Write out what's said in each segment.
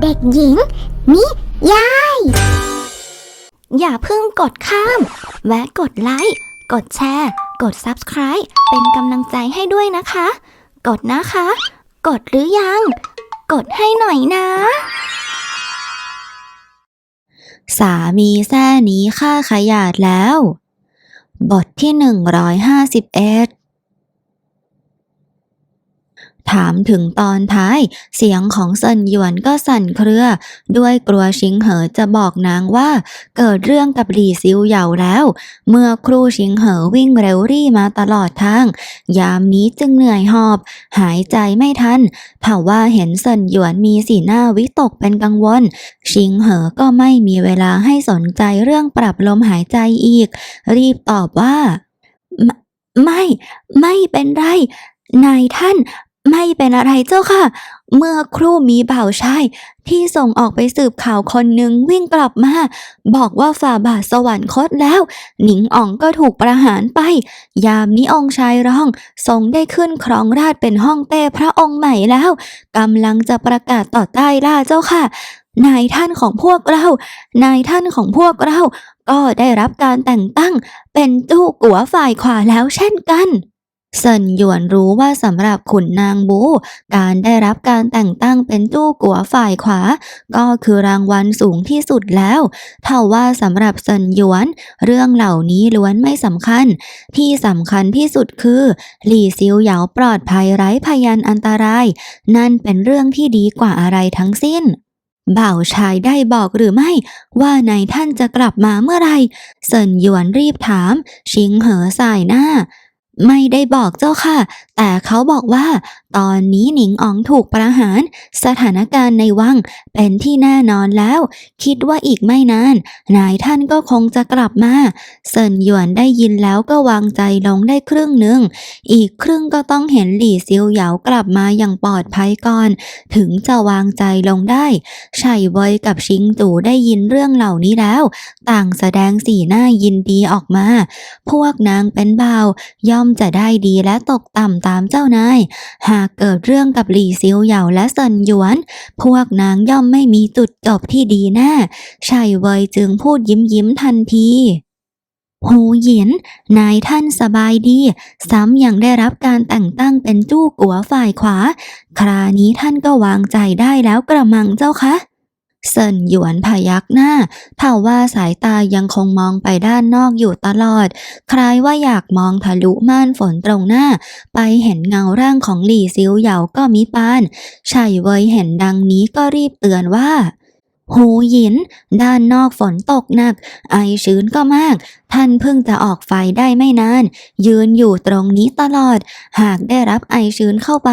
เด็กหญิง นิยาย อย่าเพิ่งกดข้าม แวะกดไลค์ กดแชร์ กด Subscribe เป็นกำลังใจให้ด้วยนะคะ กดนะคะ กดหรือยัง กดให้หน่อยนะ สามีแซ่นี้ค่าขยาดแล้ว บทที่หนึ่งร้อยห้าสิบ151 ถามถึงตอนท้าย เสียงของเซินหยวนก็สั่นเครือ ด้วยกลัวชิงเหอจะบอกนางว่า เกิดเรื่องกับหลี่ซิวเหยาแล้ว เมื่อครูชิงเหอวิ่งเร็วรี่มาตลอดทาง ยามนี้จึงเหนื่อยหอบ หายใจไม่ทันถ้าว่าเห็นเซินหยวนมีสีหน้าวิตกเป็นกังวล ชิงเหอก็ไม่มีเวลาให้สนใจเรื่องปรับลมหายใจอีก รีบตอบว่า ไม่ ไม่เป็นไร นายท่าน ไม่เป็นอะไรเจ้าค่ะ เมื่อครู่มีบ่าวชายที่ส่งออกไปสืบข่าวคนหนึ่งวิ่งกลับมา บอกว่าฝ่าบาทสวรรคตแล้ว หนิงอ่องก็ถูกประหารไป ยามนี้องค์ชายร้อง ทรงได้ขึ้นครองราชเป็นห้องเต้พระองค์ใหม่แล้วกำลังจะประกาศต่อใต้ล่าเจ้าค่ะ นายท่านของพวกเรา นายท่านของพวกเรา ก็ได้รับการแต่งตั้ง เป็นจู้กัวฝ่ายขวาแล้วเช่นกัน เซินหยวนรู้ว่าสำหรับขุนนางบู การได้รับการแต่งตั้งเป็นจู้กัวฝ่ายขวา ก็คือรางวัลสูงที่สุดแล้วเท่าว่าสำหรับเซินหยวน เรื่องเหล่านี้ล้วนไม่สำคัญ ที่สำคัญที่สุดคือ หลี่ซิวเหยาปลอดภัยไร้พยานอันตราย นั่นเป็นเรื่องที่ดีกว่าอะไรทั้งสิ้นบ่าวชายได้บอกหรือไม่ ว่านายท่านจะกลับมาเมื่อไรเซินหยวนรีบถาม ชิงเหอสายหน้า ไม่ได้บอกเจ้าค่ะ แต่เขาบอกว่า ตอนนี้หนิงอ๋องถูกประหาร สถานการณ์ในวังเป็นที่แน่นอนแล้ว คิดว่าอีกไม่นาน นายท่านก็คงจะกลับมา เซินหยวนได้ยินแล้วก็วางใจลงได้ครึ่งหนึ่ง อีกครึ่งก็ต้องเห็นหลี่ซิวเหยากลับมาอย่างปลอดภัยก่อน ถึงจะวางใจลงได้ไช่เวยกับชิงตู่ได้ยินเรื่องเหล่านี้แล้ว ต่างแสดงสีหน้ายินดีออกมา พวกนางเป็นบ่าวย่อมจะได้ดีและตกต่ำตามเจ้านาย หากเกิดเรื่องกับหลี่ซิวเหยาและเซินหยวน พวกนางย่อมไม่มีจุดจบที่ดีแน่ไช่เวยจึงพูดยิ้มยิ้มทันทีหูหยิน นายท่านสบายดี ซ้ำยังได้รับการแต่งตั้งเป็นจู้กัวฝ่ายขวา ครานี้ท่านก็วางใจได้แล้วกระมังเจ้าคะ เซินหยวนพยักหน้าเท่าว่าสายตายังคงมองไปด้านนอกอยู่ตลอด คล้ายว่าอยากมองทะลุม่านฝนตรงหน้า ไปเห็นเงาร่างของหลี่ซิวเหยาก็มิปานไช่เวยเห็นดังนี้ก็รีบเตือนว่า หูหยิน ด้านนอกฝนตกหนัก ไอชื้นก็มาก ท่านเพิ่งจะออกไฟได้ไม่นาน ยืนอยู่ตรงนี้ตลอด หากได้รับไอชื้นเข้าไป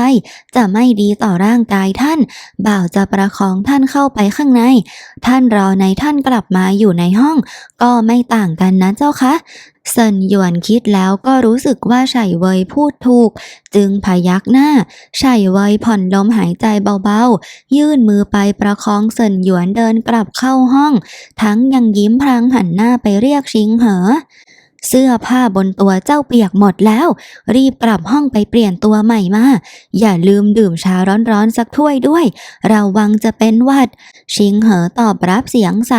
จะไม่ดีต่อร่างกายท่าน บ่าวจะประคองท่านเข้าไปข้างใน ท่านรอในท่านกลับมาอยู่ในห้อง ก็ไม่ต่างกันนะเจ้าคะ เซินหยวนคิดแล้วก็รู้สึกว่าไฉเวยพูดถูก จึงพยักหน้าไฉเวยผ่อนลมหายใจเบาๆ ยื่นมือไปประคองเซินหยวนเดินกลับเข้าห้อง ทั้งยังยิ้มพลางหันหน้าไปเรียกชิงเหอเสื้อผ้าบนตัวเจ้าเปียกหมดแล้ว รีบกลับห้องไปเปลี่ยนตัวใหม่มา อย่าลืมดื่มชาร้อนๆสักถ้วยด้วย ระวังจะเป็นวัด ชิงเหอตอบรับเสียงใส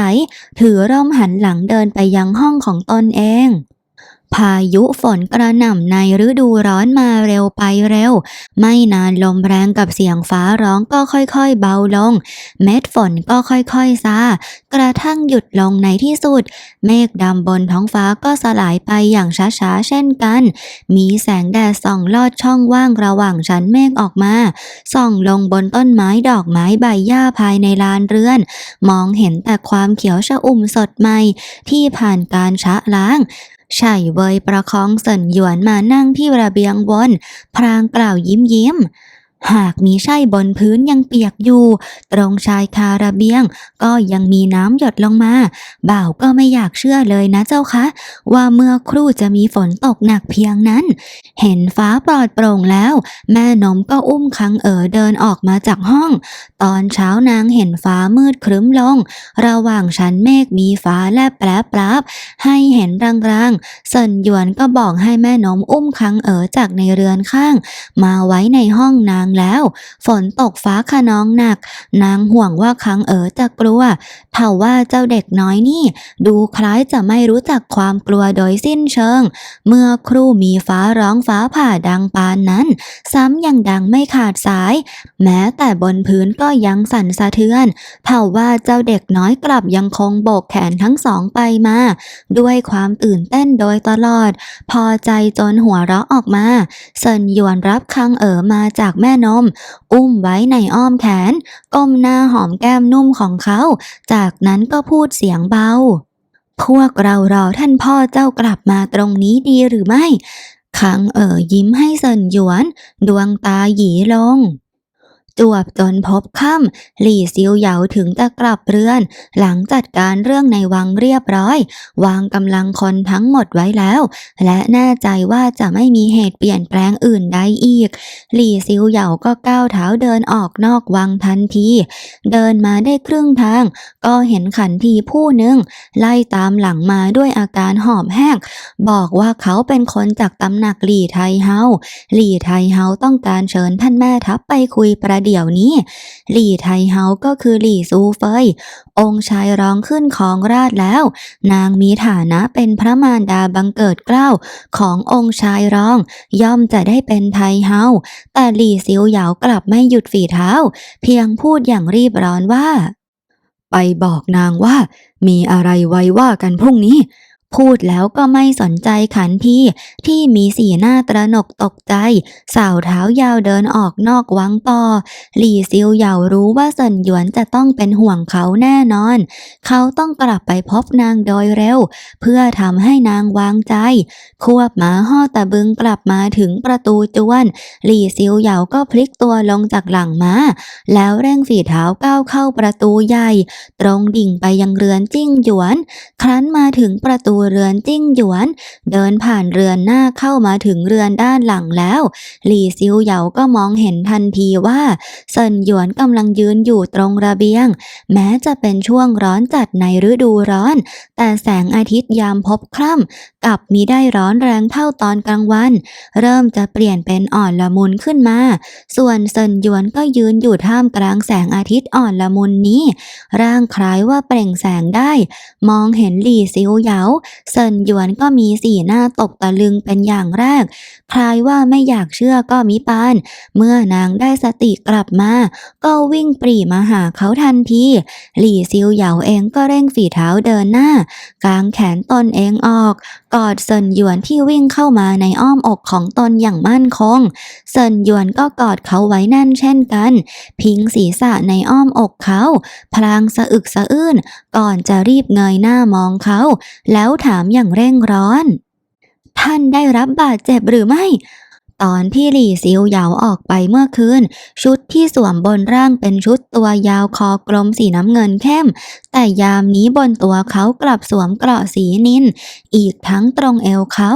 ถือร่มหันหลังเดินไปยังห้องของตนเอง พายุฝนกระหน่ำในฤดูร้อนมาเร็วไปเร็ว ไม่นานลมแรงกับเสียงฟ้าร้องก็ค่อยๆเบาลง เม็ดฝนก็ค่อยๆซากระทั่งหยุดลงในที่สุด เมฆดำบนท้องฟ้าก็สลายไปอย่างช้าๆเช่นกัน มีแสงแดดส่องลอดช่องว่างระหว่างชั้นเมฆออกมา ส่องลงบนต้นไม้ดอกไม้ใบหญ้าภายในลานเรือน มองเห็นแต่ความเขียวชอุ่มสดใหม่ ที่ผ่านการชะล้างใช่เวยประคองเสินหยวนมานั่งที่ระเบียงวน พรางกล่าวยิ้มยิ้ม หากมีไช่บนพื้นยังเปียกอยู่ ตรงชายคาระเบียง ก็ยังมีน้ำหยดลงมา บ่าวก็ไม่อยากเชื่อเลยนะเจ้าคะ ว่าเมื่อครู่จะมีฝนตกหนักเพียงนั้น เห็นฟ้าปลอดโปร่งแล้ว แม่นมก็อุ้มคังเอ๋อเดินออกมาจากห้อง ตอนเช้านางเห็นฟ้ามืดครึ้มลง ระหว่างชั้นเมฆมีฟ้าแลบแปรปราบให้เห็นรางๆเซินหยวนก็บอกให้แม่นมอุ้มคังเอ๋อจากในเรือนข้าง มาไว้ในห้องนางแล้ว ฝนตกฟ้าขนองหนัก นางห่วงว่าคังเอ๋อจะกลัวเผ่าว่าเจ้าเด็กน้อยนี่ ดูคล้ายจะไม่รู้จักความกลัวโดยสิ้นเชิง เมื่อครู่มีฟ้าร้องฟ้าผ่าดังปานนั้น ซ้ำยังดังไม่ขาดสาย แม้แต่บนพื้นก็ยังสั่นสะเทือนเผ่าว่าเจ้าเด็กน้อยกลับยังคงโบกแขนทั้งสองไปมา ด้วยความตื่นเต้นโดยตลอด พอใจจนหัวเราะออกมาเซินหยวนรับคังเอ๋อมาจากแม่นม อุ้มไว้ในอ้อมแขน ก้มหน้าหอมแก้มนุ่มของเขา จากนั้นก็พูดเสียงเบา พวกเรารอท่านพ่อเจ้ากลับมาตรงนี้ดีหรือไม่ คังเอ๋ยยิ้มให้เซินหยวน ดวงตาหยีลง จวบจนพบค่ำหลี่ซิวเหยาถึงจะกลับเรือน หลังจัดการเรื่องในวังเรียบร้อย วางกำลังคนทั้งหมดไว้แล้ว และแน่ใจว่าจะไม่มีเหตุเปลี่ยนแปลงอื่นใดอีก หลี่ซิวเหยาก็ก้าวเท้าเดินออกนอกวังทันที เดินมาได้ครึ่งทาง ก็เห็นขันทีผู้หนึ่ง ไล่ตามหลังมาด้วยอาการหอบแห้งบอกว่าเขาเป็นคนจากตำหนักหลี่ไทเฮาหลี่ไทเฮาต้องการเชิญท่านแม่ทัพไปคุยประเดี๋ยวนี้ หลี่ไทเฮาก็คือหลี่ซูเฟย องค์ชายร้องขึ้นของราชแล้ว นางมีฐานะเป็นพระมารดาบังเกิดเกล้าขององค์ชายร้อง ย่อมจะได้เป็นไทเฮา แต่หลี่ซิวเหยากลับไม่หยุดฝีเท้า เพียงพูดอย่างรีบร้อนว่า ไปบอกนางว่า มีอะไรไว้ว่ากันพรุ่งนี้ พูดแล้วก็ไม่สนใจขันทีที่มีสีหน้าตระหนกตกใจ สาวเท้ายาวเดินออกนอกวังต่อ หลี่ซิวเหยารู้ว่าเซินหยวนจะต้องเป็นห่วงเขาแน่นอน เขาต้องกลับไปพบนางโดยเร็ว เพื่อทำให้นางวางใจ ควบหมาห่อตะบึงกลับมาถึงประตูจวน หลี่ซิวเหยาก็พลิกตัวลงจากหลังม้า แล้วเร่งฝีเท้าก้าวเข้าประตูใหญ่ ตรงดิ่งไปยังเรือนจิ้งหยวน ครั้นมาถึงประตูเรือนจิ้งหยวน เดินผ่านเรือนหน้าเข้ามาถึงเรือนด้านหลังแล้ว หลี่ซิวเหยาก็มองเห็นทันทีว่าเซินหยวนกำลังยืนอยู่ตรงระเบียง แม้จะเป็นช่วงร้อนจัดในฤดูร้อน แต่แสงอาทิตย์ยามพบค่ำกลับมีได้ร้อนแรงเท่าตอนกลางวัน เริ่มจะเปลี่ยนเป็นอ่อนละมุนขึ้นมา ส่วนเซินหยวนก็ยืนอยู่ท่ามกลางแสงอาทิตย์อ่อนละมุนนี้ ร่างคล้ายว่าเปล่งแสงได้ มองเห็นหลี่ซิวเหยาเซินหยวนก็มีสีหน้าตกตะลึงเป็นอย่างแรก คล้ายว่าไม่อยากเชื่อก็มิปาน เมื่อนางได้สติกลับมา ก็วิ่งปรีมาหาเขาทันที หลี่ซิวเหยาเองก็เร่งฝีเท้าเดินหน้ากางแขนตนเองออก กอดเซินหยวนที่วิ่งเข้ามาในอ้อมอกของตนอย่างมั่นคง เซินหยวนก็กอดเขาไว้แน่นเช่นกัน พิงศีรษะในอ้อมอกเขา พลางสะอึกสะอื้น ก่อนจะรีบเงยหน้ามองเขา แล้วถามอย่างเร่งร้อน ท่านได้รับบาดเจ็บหรือไม่ ตอนที่หลี่ซิวเหยาออกไปเมื่อคืน ชุดที่สวมบนร่างเป็นชุดตัวยาวคอกลมสีน้ำเงินเข้ม แต่ยามนี้บนตัวเขากลับสวมเกราะสีนินอีกทั้งตรงเอวเขา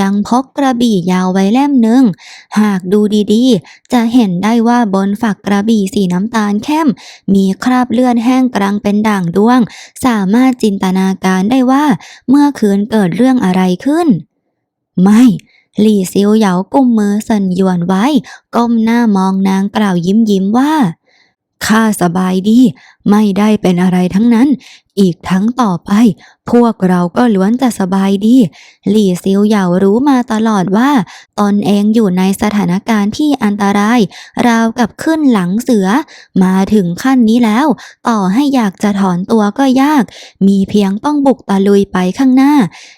ยังพกกระบี่ยาวไว้เล่มหนึ่ง หากดูดีๆ จะเห็นได้ว่าบนฝักกระบี่สีน้ำตาลเข้ม มีคราบเลือดแห้งกลางเป็นด่างดวง สามารถจินตนาการได้ว่า เมื่อคืนเกิดเรื่องอะไรขึ้น ไม่ หลี่ซิวเหยากุมมือสันยวนไว้ ก้มหน้ามองนางกล่าวยิ้มยิ้มว่าข้าสบายดี ไม่ได้เป็นอะไรทั้งนั้นอีกทั้งต่อไป พวกเราก็ล้วนแต่สบายดี หลี่ซิวเหยารู้มาตลอดว่า ตนเองอยู่ในสถานการณ์ที่อันตราย ราวกับขึ้นหลังเสือ มาถึงขั้นนี้แล้ว ต่อให้อยากจะถอนตัวก็ยาก มีเพียงต้องบุกตะลุยไปข้างหน้า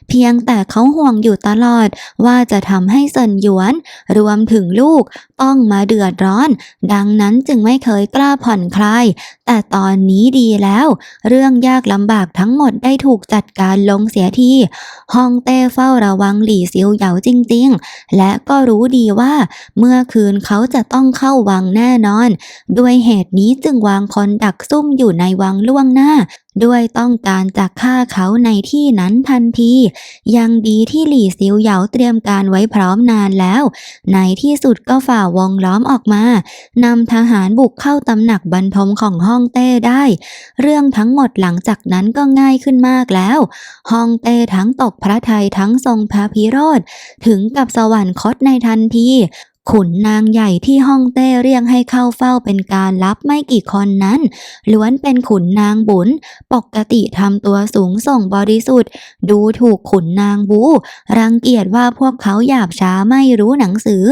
เพียงแต่เขาห่วงอยู่ตลอด ว่าจะทำให้เซินหยวน รวมถึงลูก ต้องมาเดือดร้อน ดังนั้นจึงไม่เคยกล้าผ่อนคลายแต่ตอนนี้ดีแล้ว เรื่องยากลำบากทั้งหมดได้ถูกจัดการลงเสียทีฮองเต้เฝ้าระวังหลี่ซิวเหยาจริง ๆ และก็รู้ดีว่า เมื่อคืนเขาจะต้องเข้าวังแน่นอน ด้วยเหตุนี้จึงวางคนดักซุ่มอยู่ในวังล่วงหน้า ด้วยต้องการจะฆ่าเขาในที่นั้นทันที ยังดีที่หลี่ซิวเหยาเตรียมการไว้พร้อมนานแล้ว ในที่สุดก็ฝ่าวงล้อมออกมานำทหารบุกเข้าตำหนักบรรทมของฮ่องเต้ได้ เรื่องทั้งหมดหลังจากนั้นก็ง่ายขึ้นมากแล้วฮ่องเต้ทั้งตกพระทัยทั้งทรงพระพิโรธถึงกับสวรรคตในทันที ขุนนางใหญ่ที่ฮ่องเต้เรียกให้เข้าเฝ้าเป็นการลับไม่กี่คนนั้น ล้วนเป็นขุนนางบุญ ปกติทำตัวสูงส่งบริสุทธิ์ ดูถูกขุนนางบู รังเกียจว่าพวกเขาหยาบช้าไม่รู้หนังสือ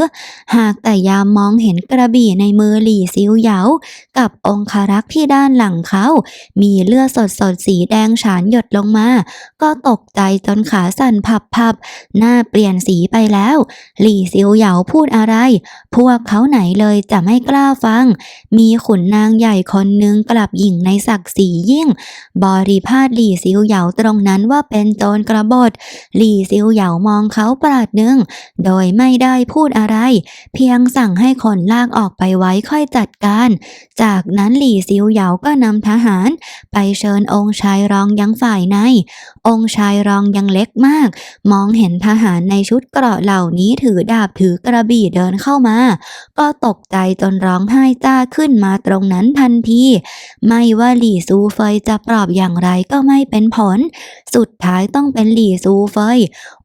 หากแต่ยามมองเห็นกระบี่ในมือหลี่ซิวเหยา กับองคารักษ์ที่ด้านหลังเขา มีเลือดสดสดๆสีแดงฉานหยดลงมา ก็ตกใจจนขาสั่นพับพับๆหน้าเปลี่ยนสีไปแล้ว หลี่ซิวเหยาพูดอะไรพวกเขาไหนเลยจะไม่กล้าฟัง มีขุนนางใหญ่คนหนึ่งกลับหยิ่งในศักดิ์ศรียิ่ง บริพาทหลี่ซิวเหยาตรงนั้นว่าเป็นโจรกระบฏหลี่ซิวเหยามองเขาปราดหนึ่ง โดยไม่ได้พูดอะไร เพียงสั่งให้คนลากออกไปไว้ค่อยจัดการ จากนั้นหลี่ซิวเหยาก็นำทหาร ไปเชิญองค์ชายรองยังฝ่ายใน องค์ชายรองยังเล็กมาก มองเห็นทหารในชุดเกราะเหล่านี้ถือดาบถือกระบี่เดินเข้ามา ก็ตกใจจนร้องไห้จ้าขึ้นมาตรงนั้นทันที ไม่ว่าหลี่ซูเฟยจะปลอบอย่างไรก็ไม่เป็นผล สุดท้ายต้องเป็นหลี่ซูเฟย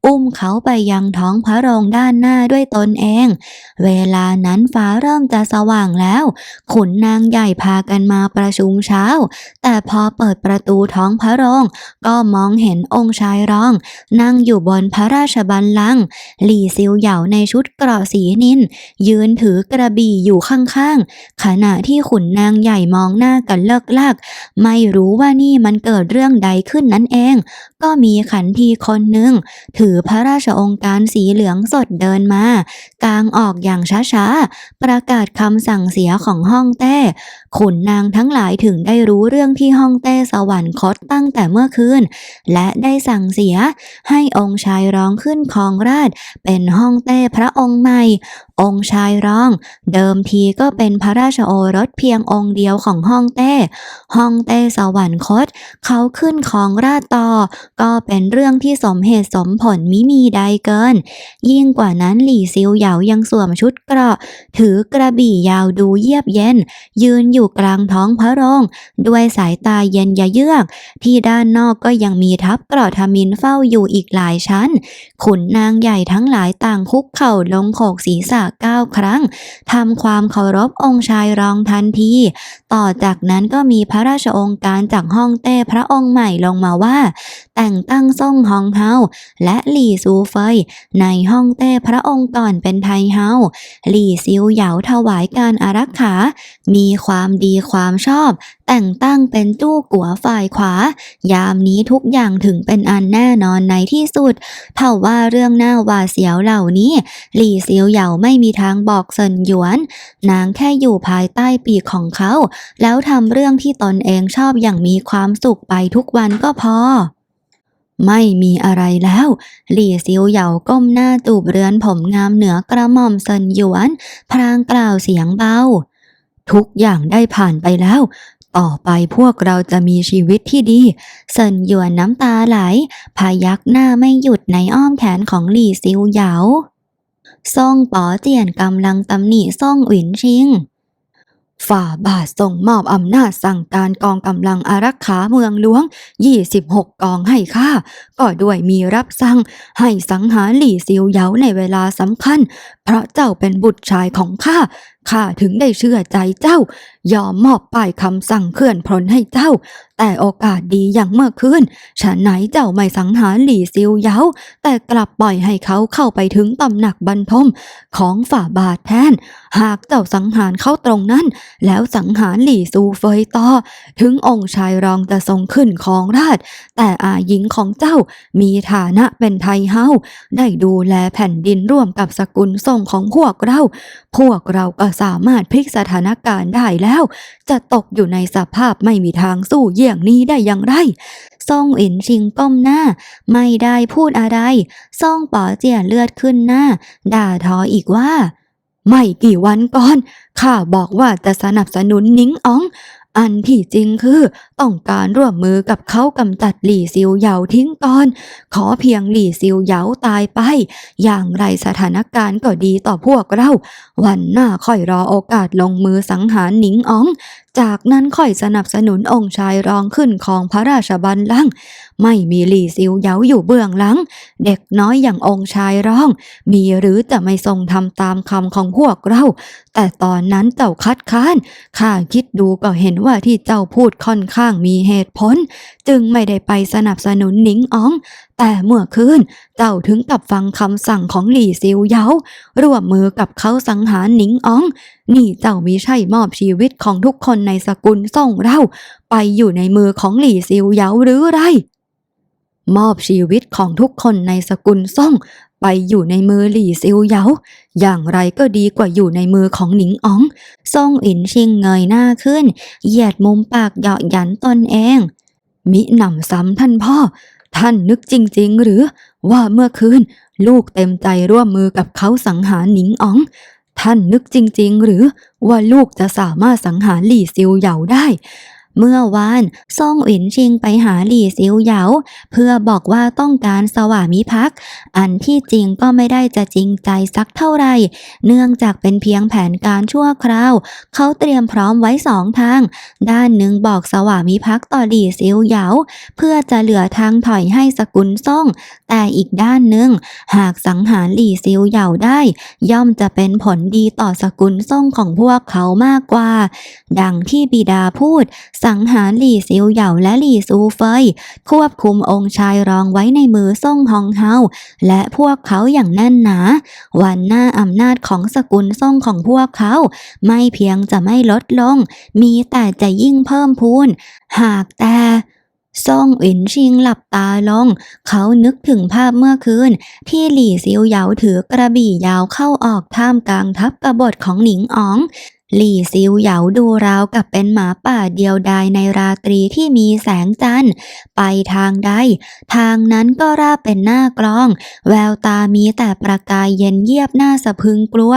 อุ้มเขาไปยังท้องพระโรงด้านหน้าด้วยตนเอง เวลานั้นฟ้าเริ่มจะสว่างแล้ว ขุนนางใหญ่พากันมาประชุมเช้า แต่พอเปิดประตูท้องพระโรง ก็มองเห็นองค์ชายรอง นั่งอยู่บนพระราชบัลลังก์หลี่ซิวเหยาในชุดเกราะสีนินยืนถือกระบี่อยู่ข้างๆ ขณะที่ขุนนางใหญ่มองหน้ากันเลิกลักไม่รู้ว่านี่มันเกิดเรื่องใดขึ้นนั่นเอง ก็มีขันทีคนหนึ่ง ถือพระราชองค์การสีเหลืองสดเดินมา กางออกอย่างช้าๆ ประกาศคำสั่งเสียของห้องเต้ขุนนางทั้งหลายถึงได้รู้เรื่องที่ห้องเต้สวรรคตตั้งแต่เมื่อคืน และได้สั่งเสียให้องค์ชายร้องขึ้นครองราชเป็นห้องเต้พระองค์ใหม่ องค์ชายร้อง เดิมทีก็เป็นพระราชโอรสเพียงองค์เดียวของห้องเต้ห้องเต้สวรรคต เขาขึ้นครองราชต่อ ก็เป็นเรื่องที่สมเหตุสมผลมิมีใดเกิน ยิ่งกว่านั้นหลี่ซิวเหยายังสวมชุดเกราะ ถือกระบี่ยาวดูเยียบเย็น ยืนอยู่กลางท้องพระโรง ด้วยสายตาเย็นยะเยือก ที่ด้านนอกก็ยังมีทัพเกราะทมินเฝ้าอยู่อีกหลายชั้น ขุนนางใหญ่ทั้งหลายต่างคุกเข่าลงโขกศีรษะเก้าครั้งทำความเคารพองค์ชายรองทันทีต่อจากนั้นก็มีพระราชองค์การจากห้องเต้พระองค์ใหม่ลงมาว่า แต่งตั้งซ่งฮองเฮาและหลี่ซูเฟยในห้องเต้พระองค์ก่อนเป็นไทเฮาหลี่ซิวเหยาถวายการอารักขา มีความดีความชอบ แต่งตั้งเป็นจู้กัวฝ่ายขวา ยามนี้ทุกอย่างถึงเป็นอันแน่นอนในที่สุดเท่าว่าเรื่องหน้าหวาเสียวเหล่านี้ หลี่ซิวเหยาไม่มีทางบอกเซินหยวน นางแค่อยู่ภายใต้ปีกของเขาแล้วทำเรื่องที่ตนเองชอบอย่างมีความสุขไปทุกวันก็พอ ไม่มีอะไรแล้ว หลี่ซิวเหยาก้มหน้าจูบเรือนผมงามเหนือกระหม่อมเซินหยวน พรางกล่าวเสียงเบา ทุกอย่างได้ผ่านไปแล้วต่อไปพวกเราจะมีชีวิตที่ดี เซินหยวนน้ำตาไหล พายักหน้าไม่หยุดในอ้อมแขนของหลี่ซิวเหยา ซ่งป๋อเจียนกำลังตำหนิซ่งหวินชิง ฝ่าบาทส่งมอบอำนาจสั่งการกองกำลังอารักขาเมืองหลวง 26 กองให้ข้า ก็ด้วยมีรับสั่งให้สังหารหลี่ซิวเหยาในเวลาสำคัญ เพราะเจ้าเป็นบุตรชายของข้า ข้าถึงได้เชื่อใจเจ้า ยอมมอบป้ายคำสั่งเคลื่อนพลให้เจ้า แต่โอกาสดีอย่างเมื่อคืนฉะไหนเจ้าไม่สังหารหลี่ซิวเยาแต่กลับปล่อยให้เขาเข้าไปถึงตำหนักบรรทมของฝ่าบาทแทน หากเจ้าสังหารเขาตรงนั้น แล้วสังหารหลี่ซูเฟยต่อ ถึงองค์ชายรองจะทรงขึ้นของราช แต่อาหญิงของเจ้ามีฐานะเป็นไทเฮาได้ดูแลแผ่นดินร่วมกับสกุลทรงของพวกเรา พวกเราก็สามารถพลิกสถานการณ์ได้แล้ว จะตกอยู่ในสภาพไม่มีทางสู้เยี่ยงนี้ได้อย่างไรซ่งอินชิงก้มหน้า ไม่ได้พูดอะไรซ่งป๋อเจียเลือดขึ้นหน้า ด่าทออีกว่า ไม่กี่วันก่อน ข้าบอกว่าจะสนับสนุนนิ้งอ๋อง อันที่จริงคือ ต้องการร่วมมือกับเขากำจัดหลี่ซิวเหยาทิ้งก่อน ขอเพียงหลี่ซิวเหยาตายไป อย่างไรสถานการณ์ก็ดีต่อพวกเรา วันหน้าค่อยรอโอกาสลงมือสังหารหนิงอ๋อง จากนั้นค่อยสนับสนุนองค์ชายรองขึ้นของพระราชบัลลังก์ไม่มีหลี่ซิวเหยาอยู่เบื้องหลัง เด็กน้อยอย่างองค์ชายรอง มีหรือจะไม่ทรงทำตามคำของพวกเรา แต่ตอนนั้นเจ้าคัดค้านข้าคิดดูก็เห็นว่าที่เจ้าพูดค่อนข้างมีเหตุผล จึงไม่ได้ไปสนับสนุนหนิงอ๋อง แต่เมื่อคืนเจ้าถึงกับฟังคำสั่งของหลี่ซิวเยาร่วมมือกับเขาสังหารหนิงอ๋อง นี่เจ้ามีใช่มอบชีวิตของทุกคนในสกุลส่งเรา ไปอยู่ในมือของหลี่ซิวเยาหรือไรมอบชีวิตของทุกคนในสกุลส่ง ไปอยู่ในมือหลี่ซิวเยา อย่างไรก็ดีกว่าอยู่ในมือของหนิงอ๋องซ่งอินชิงเงยหน้าขึ้น เหยียดมุมปากเหยาะหยันตนเอง มิหนำซ้ำท่านพ่อ ท่านนึกจริง ๆ หรือว่าเมื่อคืน ลูกเต็มใจร่วมมือกับเขาสังหารหนิงอ๋อง ท่านนึกจริง ๆ หรือว่าลูกจะสามารถสังหารหลี่ซิวเหยาได้ เมื่อวานซ่องอินชิงไปหาหลี่ซิวเหยาเพื่อบอกว่าต้องการสวามิภักดิ์อันที่จริงก็ไม่ได้จะจริงใจสักเท่าไหร่ เนื่องจากเป็นเพียงแผนการชั่วคราว เขาเตรียมพร้อมไว้สองทาง ด้านหนึ่งบอกสวามิภักดิ์ต่อหลี่ซิวเหยาเพื่อจะเหลือทางถอยให้สกุลซ่งแต่อีกด้านหนึ่งหากสังหารหลี่ซิวเหยาได้ ย่อมจะเป็นผลดีต่อสกุลซ่งของพวกเขามากกว่า ดังที่บิดาพูดสังหารหลี่ซิวเหยาและหลี่ซูเฟย ควบคุมองค์ชายรองไว้ในมือซ่งฮองเฮาและพวกเขาอย่างแน่นหนา วันหน้าอำนาจของสกุลซ่งของพวกเขา ไม่เพียงจะไม่ลดลง มีแต่จะยิ่งเพิ่มพูน หากแต่ซ่งอินชิงหลับตาลง เขานึกถึงภาพเมื่อคืน ที่หลี่ซิวเหยาถือกระบี่ยาวเข้าออกท่ามกลางทัพกบฏของหนิงอ๋อง หลี่ซิวเหยาดูราวกับเป็นหมาป่าเดียวดายในราตรีที่มีแสงจันทร์ ไปทางใด ทางนั้นก็ราบเป็นหน้ากลอง แววตามีแต่ประกายเย็นเยียบหน้าสะพึงกลัว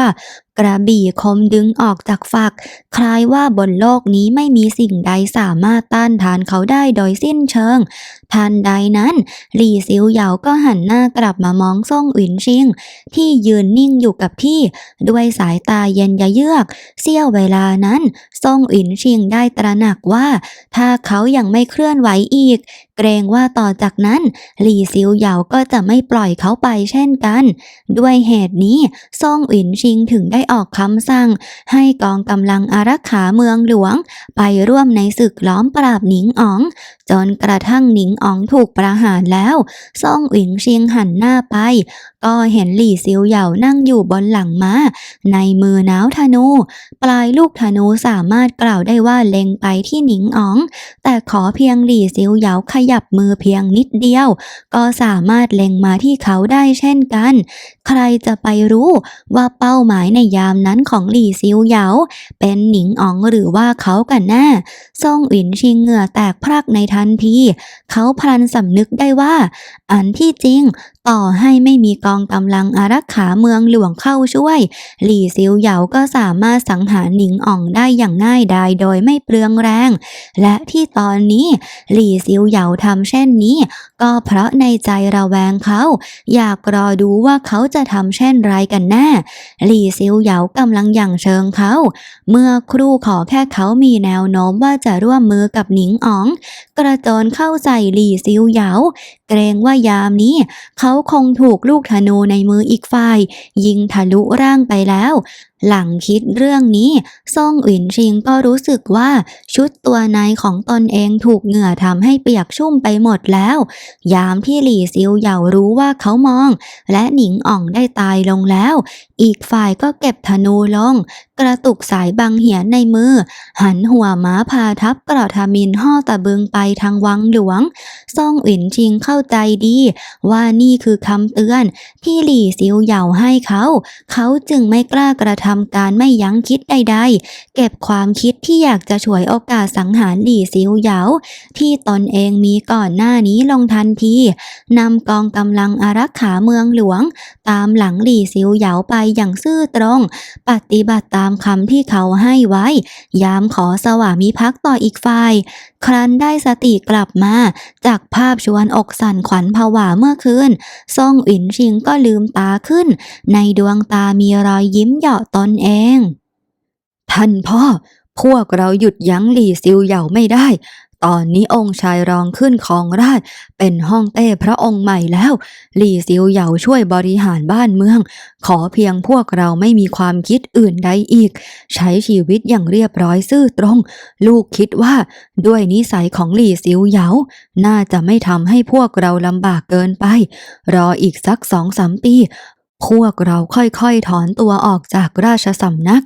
กระบี่คมดึงออกจากฝัก คล้ายว่าบนโลกนี้ไม่มีสิ่งใดสามารถต้านทานเขาได้โดยสิ้นเชิงทันใดนั้น หลี่ซิวเหยาก็หันหน้ากลับมามองซ่งอินชิง ที่ยืนนิ่งอยู่กับที่ ด้วยสายตาเย็นยะเยือก เสี้ยวเวลานั้นซ่งอินชิงได้ตระหนักว่า ถ้าเขายังไม่เคลื่อนไหวอีก เกรงว่าต่อจากนั้น หลี่ซิวเหยาก็จะไม่ปล่อยเขาไปเช่นกัน ด้วยเหตุนี้ซ่งอินชิงถึงได้ออกคำสั่ง ให้กองกำลังอารักขาเมืองหลวง ไปร่วมในศึกล้อมปราบหนิงอ๋อง จนกระทั่งหนิงอ๋องถูกประหารแล้วซ่องอิงเชิงหันหน้าไป ก็เห็นหลี่ซิวเหยานั่งอยู่บนหลังม้า ในมือน้าวธนู ปลายลูกธนูสามารถกล่าวได้ว่าเล็งไปที่หนิงอ๋อง แต่ขอเพียงหลี่ซิวเหยาขยับมือเพียงนิดเดียว ก็สามารถเล็งมาที่เขาได้เช่นกัน ใครจะไปรู้ว่าเป้าหมายในยามนั้นของหลี่ซิวเหยาเป็นหนิงอ๋องหรือว่าเขากันแน่ซ่องอินชิงเหงื่อแตกพรักในทันที เขาพลันสำนึกได้ว่า อันที่จริงต่อให้ไม่มีกองกำลังอารักขาเมืองหลวงเข้าช่วย หลี่ซิวเหยาก็สามารถสังหารหนิงอ่องได้อย่างง่ายดายโดยไม่เปลืองแรง และที่ตอนนี้ หลี่ซิวเหยาทำเช่นนี้ ก็เพราะในใจระแวงเขา อยากรอดูว่าเขาจะทำเช่นไรกันแน่ หลี่ซิวเหยากำลังอย่างเชิงเขา เมื่อครู่ขอแค่เขามีแนวโน้มว่าจะร่วมมือกับหนิงอ๋อง กระโจนเข้าใส่หลี่ซิวเหยา เกรงว่ายามนี้เขาคงถูกลูกธนูในมืออีกฝ่าย ยิงทะลุร่างไปแล้ว หลังคิดเรื่องนี้ซ่งอินชิงก็รู้สึกว่าชุดตัวในของตนเองถูกเหงื่อทำให้เปียกชุ่มไปหมดแล้ว ยามที่หลี่ซิวเหยารู้ว่าเขามอง และหนิงอ่องได้ตายลงแล้ว อีกฝ่ายก็เก็บธนูลง กระตุกสายบังเหียนในมือ หันหัวม้าพาทัพกระทามินห่อตะบึงไปทางวังหลวงซ่งอินชิงเข้าใจดี ว่านี่คือคำเตือน ที่หลี่ซิวเหยาให้เขา เขาจึงไม่กล้ากระทำำการไม่ยั้งคิดใดๆ เก็บความคิดที่อยากจะฉวยโอกาสสังหารหลี่ซิวเหยาที่ตนเองมีก่อนหน้านี้ลงทันทีนำกองกำลังอารักขาเมืองหลวง ตามหลังหลี่ซิวเหยาไปอย่างซื่อตรง ปฏิบัติตามคำที่เขาให้ไว้ ยามขอสวามิภักดิ์ต่ออีกฝ่าย ครั้นได้สติกลับมา จากภาพชวนอกสั่นขวัญผวาเมื่อคืนซ่งอินชิงก็ลืมตาขึ้น ในดวงตามีรอยยิ้มเหยาะตนเอง ท่านพ่อ พวกเราหยุดยั้งหลี่ซิวเหยาไม่ได้ ตอนนี้องค์ชายรองขึ้นของราช เป็นห้องเต้พระองค์ใหม่แล้ว หลี่ซิวเหยาช่วยบริหารบ้านเมือง ขอเพียงพวกเราไม่มีความคิดอื่นใดอีก ใช้ชีวิตอย่างเรียบร้อยซื่อตรง ลูกคิดว่าด้วยนิสัยของหลี่ซิวเหยาน่าจะไม่ทำให้พวกเราลำบากเกินไป รออีกสักสองสามปี พวกเราค่อยๆถอนตัวออกจากราชสำนัก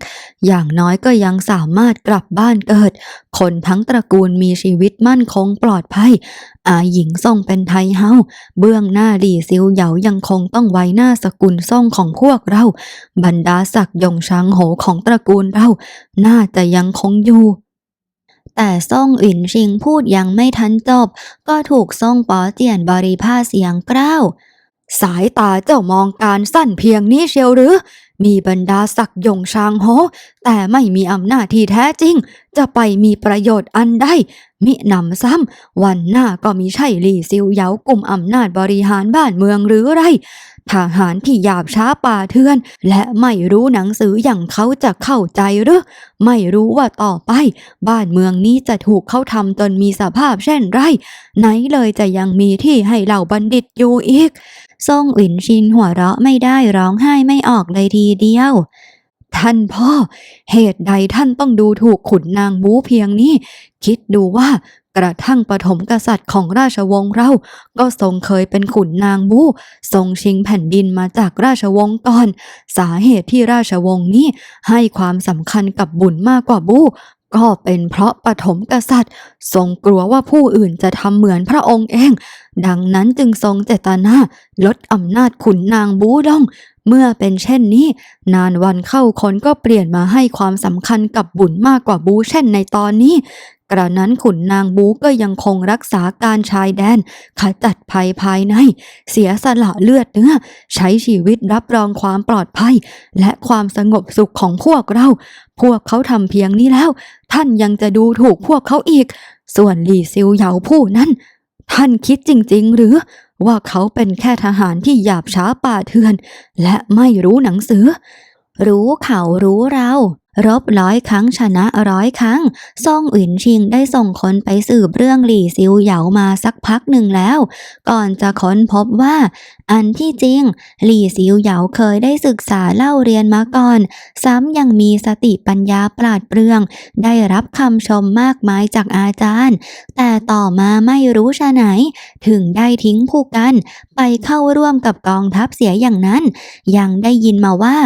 อย่างน้อยก็ยังสามารถกลับบ้านเกิด คนทั้งตระกูลมีชีวิตมั่นคงปลอดภัย อาหญิงทรงเป็นไทเฮา เบื้องหน้าหลี่ซิวเหยายังคงต้องไว้หน้าสกุลซ่งของพวกเรา บรรดาศักยงช้างโหของตระกูลเรา น่าจะยังคงอยู่แต่ซ่งอินชิงพูดยังไม่ทันจบ ก็ถูกซ่งป๋อเจียนบริพาเสียงกล้าว สายตาเจ้ามองการสั้นเพียงนี้เชียวหรือ มีบรรดาศักยงชางโหแต่ไม่มีอำนาจที่แท้จริง จะไปมีประโยชน์อันใดมิหนำซ้ำ วันหน้าก็มีใช่หลี่ซิวเยากลุ่มอำนาจบริหารบ้านเมืองหรือไรทหารที่หยาบช้าป่าเทือน และไม่รู้หนังสืออย่างเขาจะเข้าใจหรือ ไม่รู้ว่าต่อไป บ้านเมืองนี้จะถูกเขาทำจนมีสภาพเช่นไร ไหนเลยจะยังมีที่ให้เหล่าบัณฑิตอยู่อีก ซ่งอินชินหัวเราะไม่ได้ร้องไห้ไม่ออกเลยทีเดียว ท่านพ่อ เหตุใดท่านต้องดูถูกขุนนางบูเพียงนี้ คิดดูว่ากระทั่งปฐมกษัตริย์ของราชวงศ์เรา ก็ทรงเคยเป็นขุนนางบูทรงชิงแผ่นดินมาจากราชวงศ์ก่อน สาเหตุที่ราชวงศ์นี้ให้ความสำคัญกับบุญมากกว่าบู ก็เป็นเพราะปฐมกษัตริย์ ทรงกลัวว่าผู้อื่นจะทำเหมือนพระองค์เอง ดังนั้นจึงทรงเจตนาลดอำนาจขุนนางบูดอง เมื่อเป็นเช่นนี้ นานวันเข้าคนก็เปลี่ยนมาให้ความสำคัญกับบุญมากกว่าบูเช่นในตอนนี้ กระนั้นขุนนางบูก็ยังคงรักษาการชายแดน ขจัดภัยภายใน เสียสละเลือดเนื้อ ใช้ชีวิตรับรองความปลอดภัย และความสงบสุขของพวกเรา พวกเขาทำเพียงนี้แล้ว ท่านยังจะดูถูกพวกเขาอีก ส่วนหลี่ซิวเหยาผู้นั้น ท่านคิดจริง ๆ หรือว่าเขาเป็นแค่ทหารที่หยาบช้าป่าเถื่อน และไม่รู้หนังสือ รู้เขารู้เรา รบร้อยครั้งชนะร้อยครั้งซ่องอินชิงได้ส่งคนไปสืบเรื่องหลี่ซิวเหยามาสักพักหนึ่งแล้ว ก่อนจะค้นพบว่า อันที่จริง หลี่ซิวเหยาเคยได้ศึกษาเล่าเรียนมาก่อน ซ้ำยังมีสติปัญญาปราดเปรื่อง ได้รับคำชมมากมายจากอาจารย์ แต่ต่อมาไม่รู้ชะไหน ถึงได้ทิ้งผู้กัน ไปเข้าร่วมกับกองทัพเสียอย่างนั้น ยังได้ยินมาว่า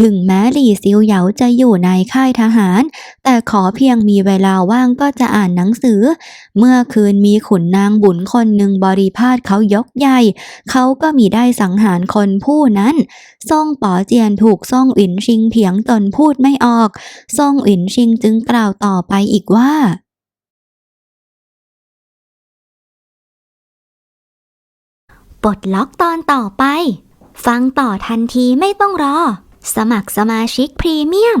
ถึงแม้หลี่ซิวเหยาจะอยู่ในค่ายทหาร แต่ขอเพียงมีเวลาว่างก็จะอ่านหนังสือ เมื่อคืนมีขุนนางบุญคนหนึ่งบริพาทเขายกใหญ่ เขาก็มีได้สังหารคนผู้นั้นซ่งป๋อเจียนถูกซ่งอินชิงเถียงจนพูดไม่ออกซ่งอินชิงจึงกล่าวต่อไปอีกว่าปลดล็อกตอนต่อไป ฟังต่อทันทีไม่ต้องรอ สมัครสมาชิกพรีเมียม